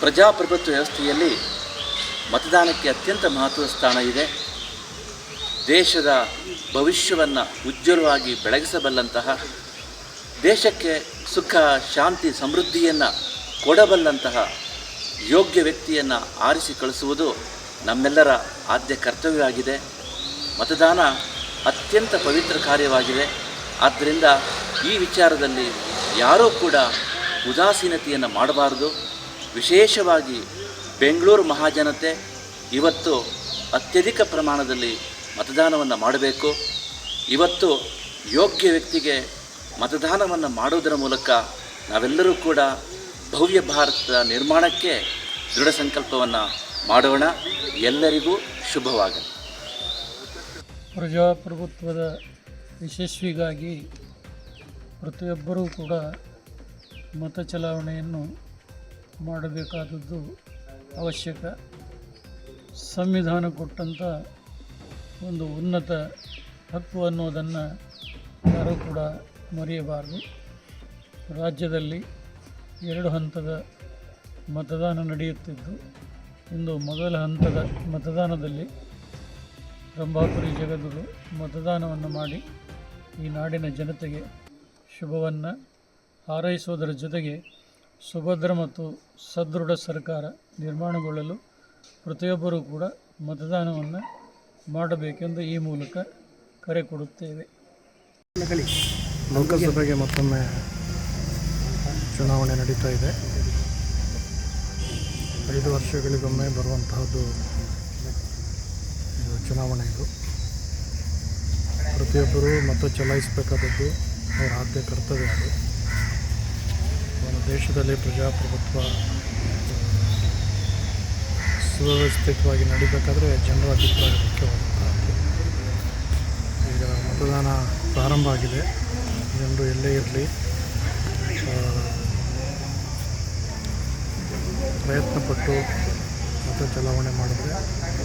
ಪ್ರಜಾಪ್ರಭುತ್ವ ವ್ಯವಸ್ಥೆಯಲ್ಲಿ ಮತದಾನಕ್ಕೆ ಅತ್ಯಂತ ಮಹತ್ವದ ಸ್ಥಾನ ಇದೆ. ದೇಶದ ಭವಿಷ್ಯವನ್ನು ಉಜ್ವಲವಾಗಿ ಬೆಳಗಿಸಬಲ್ಲಂತಹ ದೇಶಕ್ಕೆ ಸುಖ ಶಾಂತಿ ಸಮೃದ್ಧಿಯನ್ನು ಕೊಡಬಲ್ಲಂತಹ ಯೋಗ್ಯ ವ್ಯಕ್ತಿಯನ್ನು ಆರಿಸಿ ಕಳಿಸುವುದು ನಮ್ಮೆಲ್ಲರ ಆದ್ಯ ಕರ್ತವ್ಯವಾಗಿದೆ. ಮತದಾನ ಅತ್ಯಂತ ಪವಿತ್ರ ಕಾರ್ಯವಾಗಿದೆ ಆದ್ದರಿಂದ ಈ ವಿಚಾರದಲ್ಲಿ ಯಾರೂ ಕೂಡ ಉದಾಸೀನತೆಯನ್ನು ಮಾಡಬಾರದು. ವಿಶೇಷವಾಗಿ ಬೆಂಗಳೂರು ಮಹಾಜನತೆ ಇವತ್ತು ಅತ್ಯಧಿಕ ಪ್ರಮಾಣದಲ್ಲಿ ಮತದಾನವನ್ನು ಮಾಡಬೇಕು. ಇವತ್ತು ಯೋಗ್ಯ ವ್ಯಕ್ತಿಗೆ ಮತದಾನವನ್ನು ಮಾಡೋದರ ಮೂಲಕ ನಾವೆಲ್ಲರೂ ಕೂಡ ಭವ್ಯ ಭಾರತದ ನಿರ್ಮಾಣಕ್ಕೆ ದೃಢ ಸಂಕಲ್ಪವನ್ನು ಮಾಡೋಣ. ಎಲ್ಲರಿಗೂ ಶುಭವಾಗಲಿ. ಪ್ರಜಾಪ್ರಭುತ್ವದ ಯಶಸ್ವಿಗಾಗಿ ಪ್ರತಿಯೊಬ್ಬರೂ ಕೂಡ ಮತ ಚಲಾವಣೆಯನ್ನು ಮಾಡಬೇಕಾದದ್ದು ಅವಶ್ಯಕ. ಸಂವಿಧಾನ ಕೊಟ್ಟಂಥ ಒಂದು ಉನ್ನತ ಹಕ್ಕು ಅನ್ನೋದನ್ನು ಯಾರೂ ಕೂಡ ಮರೆಯಬಾರದು. ರಾಜ್ಯದಲ್ಲಿ ಎರಡು ಹಂತದ ಮತದಾನ ನಡೆಯುತ್ತಿದ್ದು, ಇಂದು ಮೊದಲ ಹಂತದ ಮತದಾನದಲ್ಲಿ ರಂಭಾಪುರಿ ಜಗದ್ಗುರು ಮತದಾನವನ್ನು ಮಾಡಿ ಈ ನಾಡಿನ ಜನತೆಗೆ ಶುಭವನ್ನು ಹಾರೈಸುವುದರ ಜೊತೆಗೆ ಸುಭದ್ರ ಮತ್ತು ಸದೃಢ ಸರ್ಕಾರ ನಿರ್ಮಾಣಗೊಳ್ಳಲು ಪ್ರತಿಯೊಬ್ಬರೂ ಕೂಡ ಮತದಾನವನ್ನು ಮಾಡಬೇಕೆಂದು ಈ ಮೂಲಕ ಕರೆ ಕೊಡುತ್ತೇವೆ. ಲೋಕಸಭೆಗೆ ಮತ್ತೊಮ್ಮೆ ಚುನಾವಣೆ ನಡೀತಾ ಇದೆ. ಐದು ವರ್ಷಗಳಿಗೊಮ್ಮೆ ಬರುವಂತಹದ್ದು ಚುನಾವಣೆ ಇದು. ಪ್ರತಿಯೊಬ್ಬರು ಮತ ಚಲಾಯಿಸಬೇಕಾದದ್ದು ಅವರ ಆದ್ಯ ಕರ್ತವ್ಯ ಅದು. ಒಂದು ದೇಶದಲ್ಲಿ ಪ್ರಜಾಪ್ರಭುತ್ವ ಸುವ್ಯವಸ್ಥಿತವಾಗಿ ನಡಿಬೇಕಾದ್ರೆ ಜನರ ಅಭಿಪ್ರಾಯ ಮುಖ್ಯವಾದಂತಹದ್ದು. ಈಗ ಮತದಾನ ಪ್ರಾರಂಭ ಆಗಿದೆ. ಜನರು ಎಲ್ಲೇ ಇರಲಿ ಪ್ರಯತ್ನಪಟ್ಟು ಮತ ಚಲಾವಣೆ ಮಾಡಿದ್ರೆ ನಮ್ಮ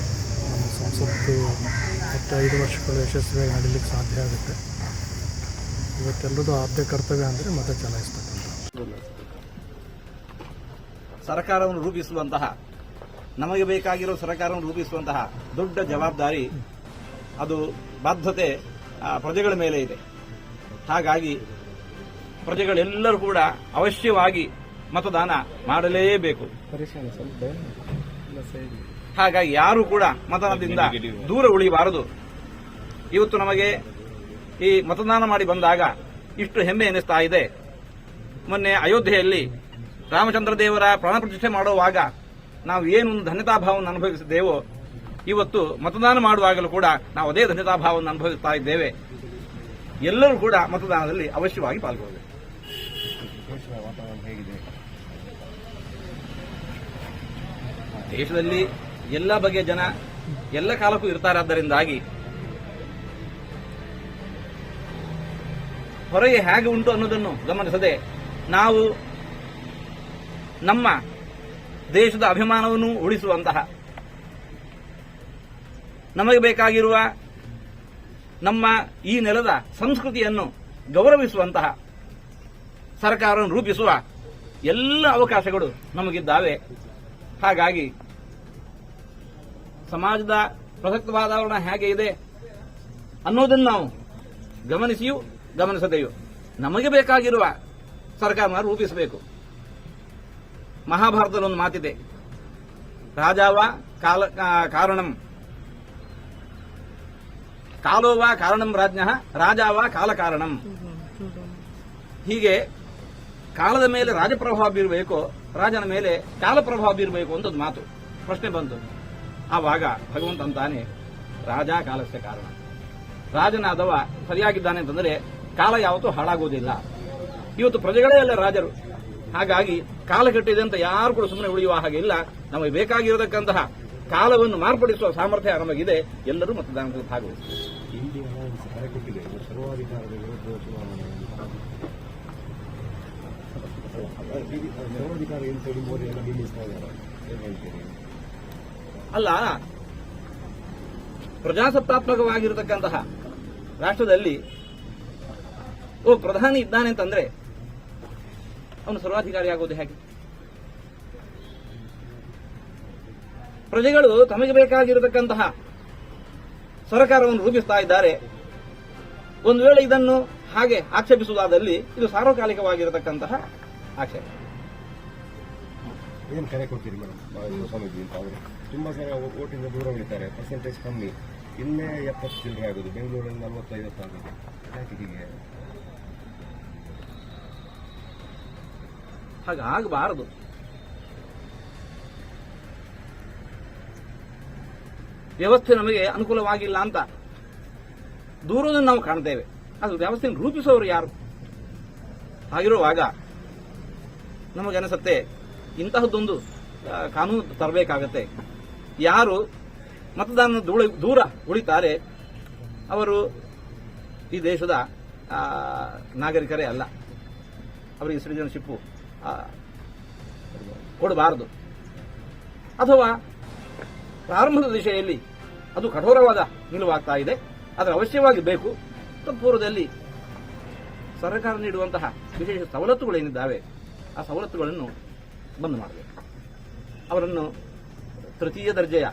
ಸಂಸತ್ತು ಮತ್ತು ಐದು ವರ್ಷಗಳು ಯಶಸ್ವಿಯಾಗಿ ನಡೀಲಿಕ್ಕೆ ಸಾಧ್ಯ ಆಗುತ್ತೆ. ಇವತ್ತೆಲ್ಲದೂ ಆದ್ಯ ಕರ್ತವ್ಯ ಅಂದರೆ ಮತ ಚಲಾಯಿಸ್ತಕ್ಕಂಥ ಸರ್ಕಾರವನ್ನು ರೂಪಿಸುವಂತಹ ನಮಗೆ ಬೇಕಾಗಿರೋ ಸರ್ಕಾರವನ್ನು ರೂಪಿಸುವಂತಹ ದೊಡ್ಡ ಜವಾಬ್ದಾರಿ ಅದು ಬಾಧ್ಯತೆ ಪ್ರಜೆಗಳ ಮೇಲೆ ಇದೆ. ಹಾಗಾಗಿ ಪ್ರಜೆಗಳೆಲ್ಲರೂ ಕೂಡ ಅವಶ್ಯವಾಗಿ ಮತದಾನ ಮಾಡಲೇಬೇಕು. ಹಾಗಾಗಿ ಯಾರು ಕೂಡ ಮತದಾನದಿಂದ ದೂರ ಉಳಿಯಬಾರದು ಇವತ್ತು ನಮಗೆ ಈ ಮತದಾನ ಮಾಡಿ ಬಂದಾಗ ಇಷ್ಟು ಹೆಮ್ಮೆ ಎನಿಸ್ತಾ ಇದೆ. ಮೊನ್ನೆ ಅಯೋಧ್ಯೆಯಲ್ಲಿ ರಾಮಚಂದ್ರ ದೇವರ ಪ್ರಾಣ ಪ್ರತಿಷ್ಠೆ ಮಾಡುವಾಗ ನಾವು ಏನು ಧನ್ಯತಾಭಾವವನ್ನು ಅನುಭವಿಸಿದ್ದೇವೋ ಇವತ್ತು ಮತದಾನ ಮಾಡುವಾಗಲೂ ಕೂಡ ನಾವು ಅದೇ ಧನ್ಯತಾಭಾವವನ್ನು ಅನುಭವಿಸ್ತಾ ಇದ್ದೇವೆ. ಎಲ್ಲರೂ ಕೂಡ ಮತದಾನದಲ್ಲಿ ಅವಶ್ಯವಾಗಿ ಪಾಲ್ಗೊಳ್ಳಬೇಕು ದೇಶದಲ್ಲಿ ಎಲ್ಲ ಬಗೆಯ ಜನ ಎಲ್ಲ ಕಾಲಕ್ಕೂ ಇರ್ತಾರಾದ್ದರಿಂದಾಗಿ ಹೊರಗೆ ಹೇಗೆ ಉಂಟು ಅನ್ನೋದನ್ನು ಗಮನಿಸದೆ ನಾವು ನಮ್ಮ ದೇಶದ ಅಭಿಮಾನವನ್ನು ಉಳಿಸುವಂತಹ ನಮಗೆ ಬೇಕಾಗಿರುವ ನಮ್ಮ ಈ ನೆಲದ ಸಂಸ್ಕೃತಿಯನ್ನು ಗೌರವಿಸುವಂತಹ ಸರ್ಕಾರವನ್ನು ರೂಪಿಸುವ ಎಲ್ಲ ಅವಕಾಶಗಳು ನಮಗಿದ್ದಾವೆ. ಹಾಗಾಗಿ ಸಮಾಜದ ಪ್ರಸಕ್ತ ವಾತಾವರಣ ಹೇಗೆ ಇದೆ ಅನ್ನೋದನ್ನು ನಾವು ಗಮನಿಸಿಯೂ ಗಮನಿಸದೆಯೂ ನಮಗೆ ಬೇಕಾಗಿರುವ ಸರ್ಕಾರ ರೂಪಿಸಬೇಕು. ಮಹಾಭಾರತದಲ್ಲಿ ಒಂದು ಮಾತಿದೆ. ರಾಜಾವ ಕಾಲ ಕಾರಣಂ. ಕಾಲೋವ ಕಾರಣಂ ರಾಜ್ಞ, ರಾಜಾವ ಕಾಲ ಕಾರಣಂ. ಹೀಗೆ ಕಾಲದ ಮೇಲೆ ರಾಜಪ್ರಭಾವ ಬೀರಬೇಕು, ರಾಜನ ಮೇಲೆ ಕಾಲ ಪ್ರಭಾವ ಬೀರಬೇಕು ಅಂತ ಒಂದು ಮಾತು. ಪ್ರಶ್ನೆ ಬಂತು. ಆವಾಗ ಭಗವಂತ ಅಂತಾನೆ ರಾಜ ಕಾಲಕ್ಕೆ ಕಾರಣ ರಾಜನಾದವ ಸರಿಯಾಗಿದ್ದಾನೆ ಅಂತಂದ್ರೆ ಕಾಲ ಯಾವತ್ತೂ ಹಾಳಾಗುವುದಿಲ್ಲ ಇವತ್ತು ಪ್ರಜೆಗಳೇ ಅಲ್ಲ ರಾಜರು ಹಾಗಾಗಿ ಕಾಲ ಕೆಟ್ಟಿದೆ ಅಂತ ಯಾರು ಕೂಡ ಸುಮ್ಮನೆ ಉಳಿಯುವ ಹಾಗೆ ಇಲ್ಲ ನಮಗೆ ಬೇಕಾಗಿರತಕ್ಕಂತಹ ಕಾಲವನ್ನು ಮಾರ್ಪಡಿಸುವ ಸಾಮರ್ಥ್ಯ ನಮಗಿದೆ ಎಲ್ಲರೂ ಅಂತ ಸರ್ವಾಧಿಕಾರ ಅಲ್ಲ. ಪ್ರಜಾಸತ್ತಾತ್ಮಕವಾಗಿರತಕ್ಕಂತಹ ರಾಷ್ಟ್ರದಲ್ಲಿ, ಓ, ಪ್ರಧಾನಿ ಇದ್ದಾನೆ ಅಂತಂದ್ರೆ ಅವನು ಸರ್ವಾಧಿಕಾರಿ ಆಗೋದು ಹೇಗೆ? ಪ್ರಜೆಗಳು ತಮಗೆ ಬೇಕಾಗಿರತಕ್ಕಂತಹ ಸರ್ಕಾರವನ್ನು ರೂಪಿಸ್ತಾ ಇದ್ದಾರೆ. ಒಂದು ವೇಳೆ ಇದನ್ನು ಹಾಗೆ ಆಕ್ಷೇಪಿಸುವುದಾದಲ್ಲಿ ಇದು ಸಾರ್ವಕಾಲಿಕವಾಗಿರತಕ್ಕಂತಹ ಆಕ್ಷೇಪ. ಏನು ಕರೆ ಕೊಡ್ತೀರಿ ಮೇಡಮ್? ಸ್ವಾಮೀಜಿ ಅಂತ ಅವರು ತುಂಬ ಜನ ಓಟಿಂದ ದೂರ ಉಳಿತಾರೆ ಪರ್ಸೆಂಟೇಜ್ ಕಮ್ಮಿ. ಇನ್ನೇ ಎಪ್ಪತ್ತು ಚಿಲ್ಲರೆ ಆಗೋದು, ಬೆಂಗಳೂರಲ್ಲಿ ನಲ್ವತ್ತೈವತ್ತು ಆಗೋದು. ಯಾಕೆ ಹೀಗೆ? ಹಾಗಾಗಬಾರದು ವ್ಯವಸ್ಥೆ ನಮಗೆ ಅನುಕೂಲವಾಗಿಲ್ಲ ಅಂತ ದೂರದನ್ನು ನಾವು ಕಾಣ್ತೇವೆ. ಅದು ವ್ಯವಸ್ಥೆಯನ್ನು ರೂಪಿಸುವವರು ಯಾರು? ಹಾಗಿರುವಾಗ ನಮಗನಿಸುತ್ತೆ ಇಂತಹದ್ದೊಂದು ಕಾನೂನು ತರಬೇಕಾಗತ್ತೆ. ಯಾರು ಮತದಾನ ದೂರ ಉಳಿತಾರೆ, ಅವರು ಈ ದೇಶದ ನಾಗರಿಕರೇ ಅಲ್ಲ. ಅವರಿಗೆ ಸಿಟಿಜನ್ಶಿಪ್ಪು ಕೊಡಬಾರದು. ಅಥವಾ ಪ್ರಾರಂಭದ ದಿಶೆಯಲ್ಲಿ ಅದು ಕಠೋರವಾದ ನಿಲುವಾಗ್ತಾ ಇದೆ ಅದರ ಅವಶ್ಯವಾಗಿ ಬೇಕು. ತತ್ಪೂರ್ವದಲ್ಲಿ ಸರ್ಕಾರ ನೀಡುವಂತಹ ವಿಶೇಷ ಸವಲತ್ತುಗಳೇನಿದ್ದಾವೆ, ಆ ಸವಲತ್ತುಗಳನ್ನು ಬಂದ್ ಮಾಡಬೇಕು ಅವರನ್ನು ತೃತೀಯ ದರ್ಜೆಯ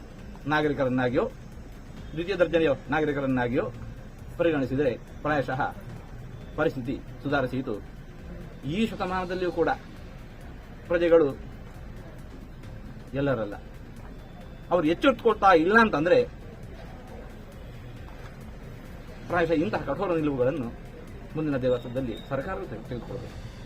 ನಾಗರಿಕರನ್ನಾಗಿಯೋ, ದ್ವಿತೀಯ ದರ್ಜೆಯ ನಾಗರಿಕರನ್ನಾಗಿಯೋ ಪರಿಗಣಿಸಿದರೆ ಪ್ರಾಯಶಃ ಪರಿಸ್ಥಿತಿ ಸುಧಾರಿಸಿತು. ಈ ಶತಮಾನದಲ್ಲಿಯೂ ಕೂಡ ಪ್ರಜೆಗಳು ಎಲ್ಲರಲ್ಲ. ಅವರು ಎಚ್ಚೆತ್ತುಕೊಳ್ತಾ ಇಲ್ಲ ಅಂತಂದ್ರೆ ಪ್ರಾಯಶಃ ಇಂತಹ ಕಠೋರ ನಿಲುವುಗಳನ್ನು ಮುಂದಿನ ದೇವಸ್ಥಾನದಲ್ಲಿ ಸರ್ಕಾರ ತೆಗೆದುಕೊಳ್ಳಬೇಕು